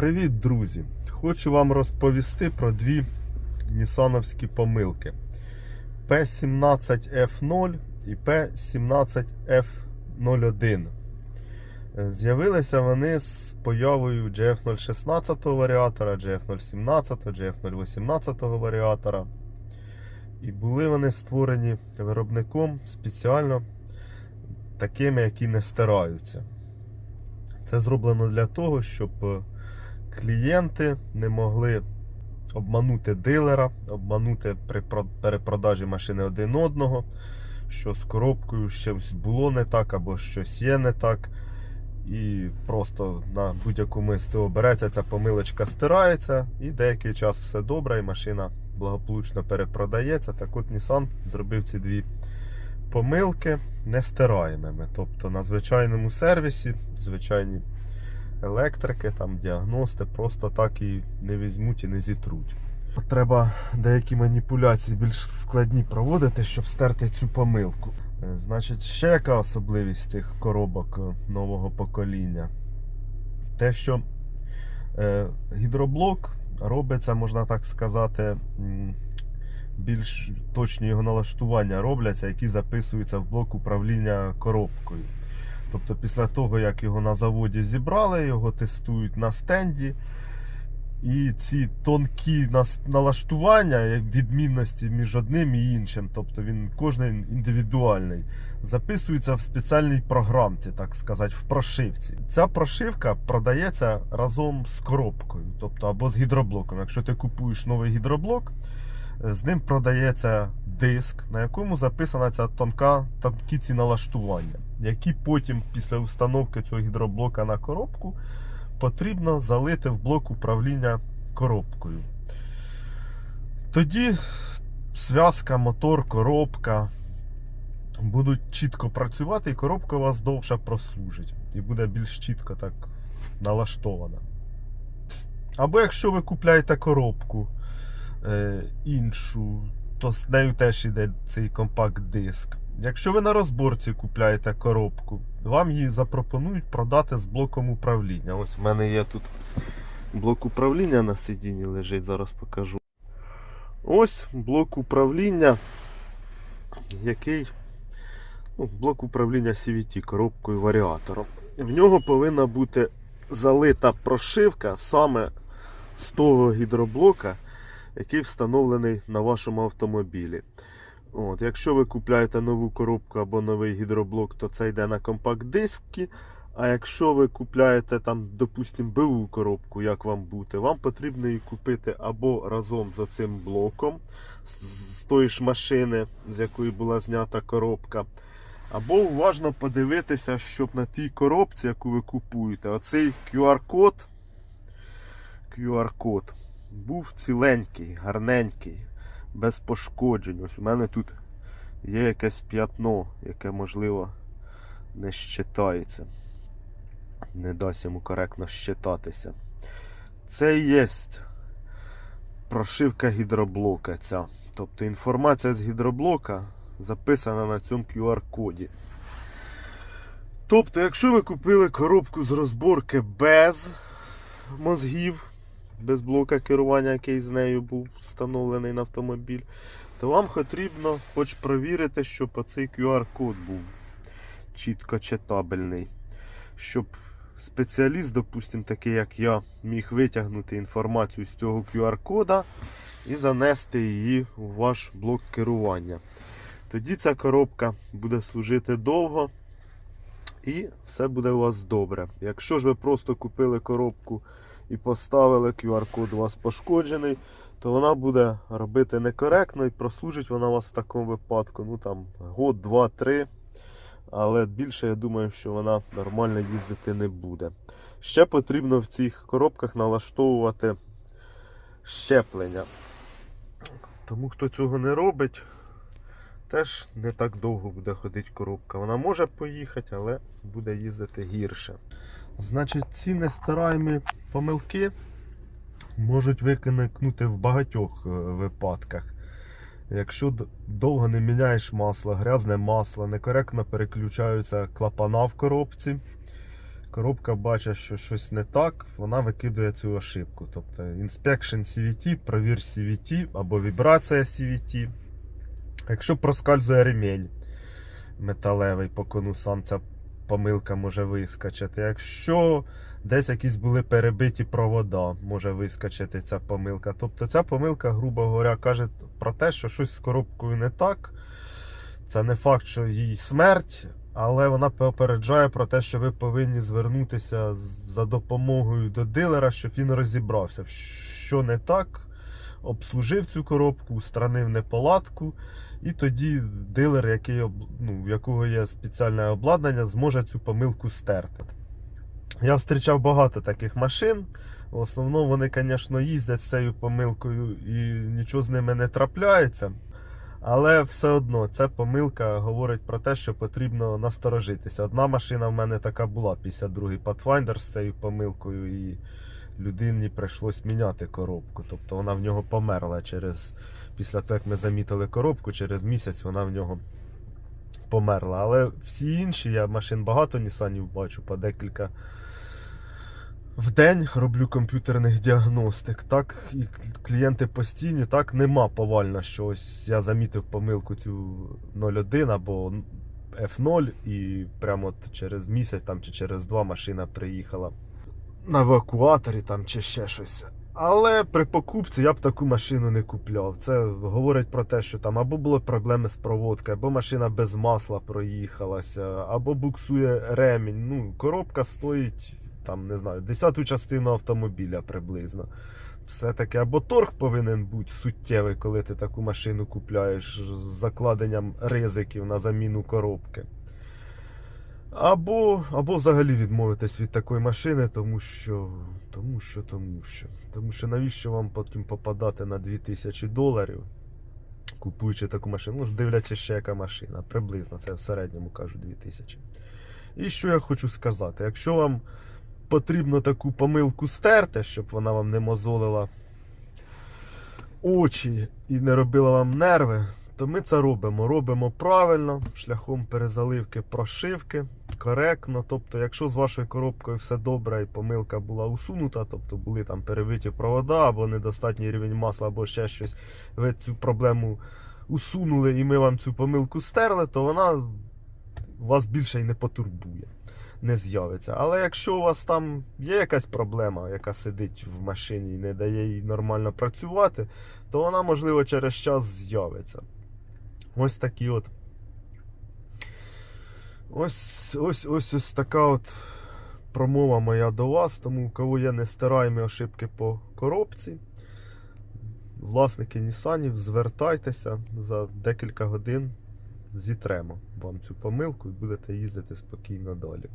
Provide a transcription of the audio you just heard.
Привіт, друзі! Хочу вам розповісти про дві нісановські помилки P17F0 і P17F01. Е, З'явилися вони з появою GF016 варіатора, GF017, GF018 варіатора. І були вони створені виробником спеціально такими, які не стираються. Це зроблено для того, щоб е, клієнти не могли обманути дилера, обманути при перепродажі машини один одного, що з коробкою щось було не так або щось є не так. І просто на будь-якому СТО береться ця помилочка стирається, і деякий час все добре, і машина благополучно перепродається. Так от Nissan зробив ці дві помилки нестираємими. Тобто на звичайному сервісі, звичайні електрики, там діагности просто так і не візьмуть і не зітруть. Треба деякі маніпуляції більш складні проводити, щоб стерти цю помилку. Е, Значить, ще яка особливість цих коробок е, нового покоління? Те, що е, гідроблок робиться, можна так сказати, більш точні його налаштування робляться, які записуються в блок управління коробкою. Тобто, після того, як його на заводі зібрали, його тестують на стенді. І ці тонкі налаштування, відмінності між одним і іншим, тобто він кожен індивідуальний, записується в спеціальній програмці, так сказати, в прошивці. Ця прошивка продається разом з коробкою, тобто або з гідроблоком. Якщо ти купуєш новий гідроблок, з ним продається диск, на якому записана ця тонка, тонкі ці налаштування, які потім після установки цього гідроблока на коробку потрібно залити в блок управління коробкою. Тоді зв'язка, мотор, коробка будуть чітко працювати, і коробка у вас довше прослужить. І буде більш чітко так налаштована. Або якщо ви купляєте коробку е, іншу, то з нею теж йде цей компакт-диск. Якщо ви на розборці купляєте коробку, вам її запропонують продати з блоком управління. Ось в мене є тут блок управління на сидінні лежить, зараз покажу. Ось блок управління, який ну, блок управління CVT коробкою варіатором. В нього повинна бути залита прошивка саме з того гідроблока, який встановлений на вашому автомобілі. От, якщо ви купляєте нову коробку або новий гідроблок, то це йде на компакт-диски. А якщо ви купляєте там, допустимо, БУ коробку, як вам бути, вам потрібно її купити або разом з цим блоком з тої ж машини, з якої була знята коробка. Або уважно подивитися, щоб на тій коробці, яку ви купуєте, оцей QR-код QR-код був ціленький, гарненький, без пошкоджень. Ось у мене тут є якесь п'ятно, яке можливо не щитається. Не дасть йому коректно щитатися. Це і є прошивка гідроблока ця. Тобто інформація з гідроблока записана на цьому QR-коді. Тобто, якщо ви купили коробку з розборки без мозгів, без блока керування, який з нею був встановлений на автомобіль, то вам потрібно хоч провірити, щоб оцей QR-код був чітко читабельний. Щоб спеціаліст, допустим, такий як я, міг витягнути інформацію з цього QR-кода і занести її у ваш блок керування. Тоді ця коробка буде служити довго і все буде у вас добре. Якщо ж ви просто купили коробку і поставили QR-код у вас пошкоджений, то вона буде робити некоректно і прослужить вона у вас в такому випадку. Ну там год, два, три. Але більше я думаю, що вона нормально їздити не буде. Ще потрібно в цих коробках налаштовувати щеплення. Тому хто цього не робить, теж не так довго буде ходити коробка. Вона може поїхати, але буде їздити гірше. Значить, ці нестираємі помилки можуть виникнути в багатьох е, випадках. Якщо довго не міняєш масло, грязне масло, некоректно переключаються клапана в коробці. коробка бачить, що щось не так, вона викидує цю ошибку. Тобто Inspection CVT, провір CVT або вібрація CVT. Якщо проскальзує ремінь металевий по конусам, ця помилка може вискочити. Якщо десь якісь були перебиті провода, може вискочити ця помилка. Тобто ця помилка, грубо говоря, каже про те, що щось з коробкою не так. Це не факт, що їй смерть, але вона попереджає про те, що ви повинні звернутися за допомогою до дилера, щоб він розібрався, що не так, обслужив цю коробку, устранив неполадку, і тоді дилер, який, ну, в якого є спеціальне обладнання, зможе цю помилку стерти. Я зустрічав багато таких машин. В основному вони, звісно, їздять з цією помилкою і нічого з ними не трапляється. Але все одно ця помилка говорить про те, що потрібно насторожитися. Одна машина в мене така була, 52-й Pathfinder з цією помилкою, і людині прийшлось міняти коробку. Тобто вона в нього померла через після того, як ми замітили коробку, через місяць вона в нього померла. Але всі інші, я машин багато Нісанів бачу, по декілька в день роблю комп'ютерних діагностик. Так, і клієнти постійні, так нема повально, що ось я замітив помилку цю 01 або F0, і прямо от через місяць там, чи через два машина приїхала на евакуаторі там, чи ще щось. Але при покупці я б таку машину не купляв. Це говорить про те, що там або були проблеми з проводкою, або машина без масла проїхалася, або буксує ремінь. Ну, коробка стоїть там, не знаю, десяту частину автомобіля приблизно. Все-таки або торг повинен бути суттєвий, коли ти таку машину купляєш з закладенням ризиків на заміну коробки. Або, або взагалі відмовитись від такої машини, тому що, тому що, тому що. Тому що навіщо вам потім попадати на 2000 доларів, купуючи таку машину? Ну, дивлячись ще яка машина. Приблизно, це в середньому кажу 2000. І що я хочу сказати? Якщо вам потрібно таку помилку стерти, щоб вона вам не мозолила очі і не робила вам нерви, то ми це робимо. Робимо правильно, шляхом перезаливки прошивки, коректно. Тобто, якщо з вашою коробкою все добре і помилка була усунута, тобто були там перебиті провода або недостатній рівень масла, або ще щось, ви цю проблему усунули і ми вам цю помилку стерли, то вона вас більше й не потурбує. Не з'явиться. Але якщо у вас там є якась проблема, яка сидить в машині і не дає їй нормально працювати, то вона, можливо, через час з'явиться. Ось такі от. Ось ось ось ось така от промова моя до вас. Тому у кого є нестираємі ошибки по коробці. Власники Нісанів, звертайтеся за декілька годин зітремо вам цю помилку і будете їздити спокійно далі.